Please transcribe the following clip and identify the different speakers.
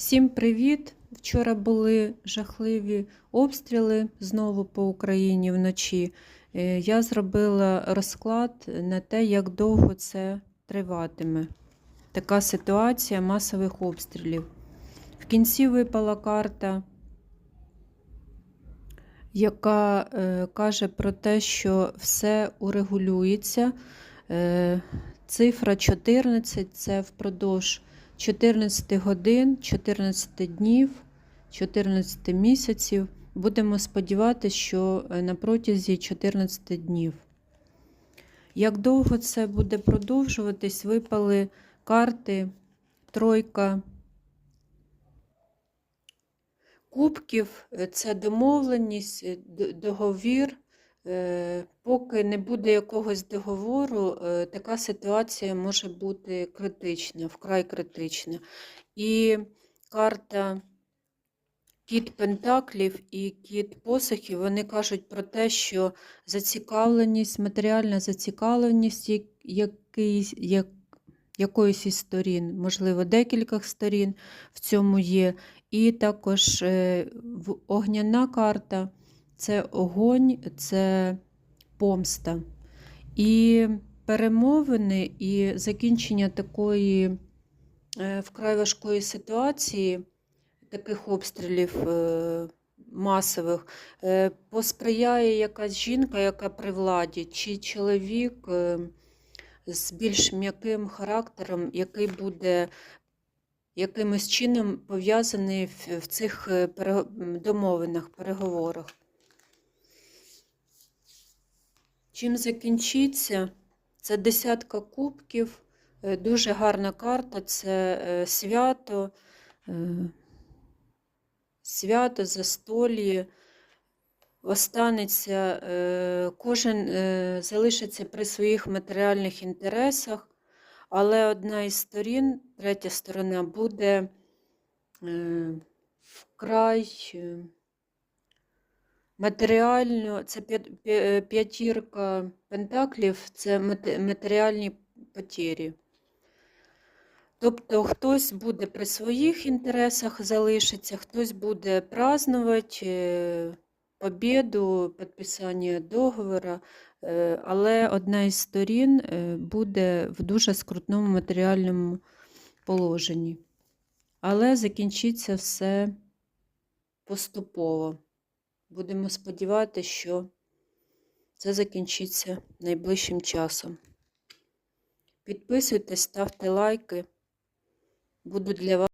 Speaker 1: Всім привіт! Вчора були жахливі обстріли знову по Україні вночі. Е, Я зробила розклад на те, як довго це триватиме. Така ситуація масових обстрілів. В кінці випала карта, яка е, каже про те, що все урегулюється. Е, цифра 14 це впродовж 14 годин, 14 днів, 14 місяців. Будемо сподіватися, що е, на протязі 14 днів. Як довго це буде продовжуватись, випали карти, тройка кубків, е, це домовленість, е, договір. Е, Поки не буде якогось договору, е, така ситуація може бути критична, вкрай критична. І карта Кіт Пентаклів і Кіт Посохів, вони кажуть про те, що зацікавленість, матеріальна зацікавленість якийсь, як, якоїсь із сторін, можливо, декількох сторін в цьому є. І також е, огняна карта це огонь, це помста. І перемовини, і закінчення такої е, вкрай важкої ситуації, таких обстрілів е, масових, е, посприяє якась жінка, яка при владі, чи чоловік з більш м'яким характером, який буде якимось чином пов'язаний в, цих домовинах, переговорах. Чим закінчиться? Це десятка кубків, е, дуже гарна карта, це е, свято, е, свято, застолі. Останеться, кожен залишиться при своїх матеріальних інтересах, але одна із сторін, третя сторона, буде вкрай матеріально, це п'ятірка пентаклів, це матеріальні потері. Тобто хтось буде при своїх інтересах залишиться, хтось буде празднувати е, побєду, підписання договору, е, але одна із сторін е, буде в дуже скрутному матеріальному положенні. Але закінчиться все поступово. Будемо сподіватися, що це закінчиться найближчим часом. Підписуйтесь, ставте лайки. Буду для вас.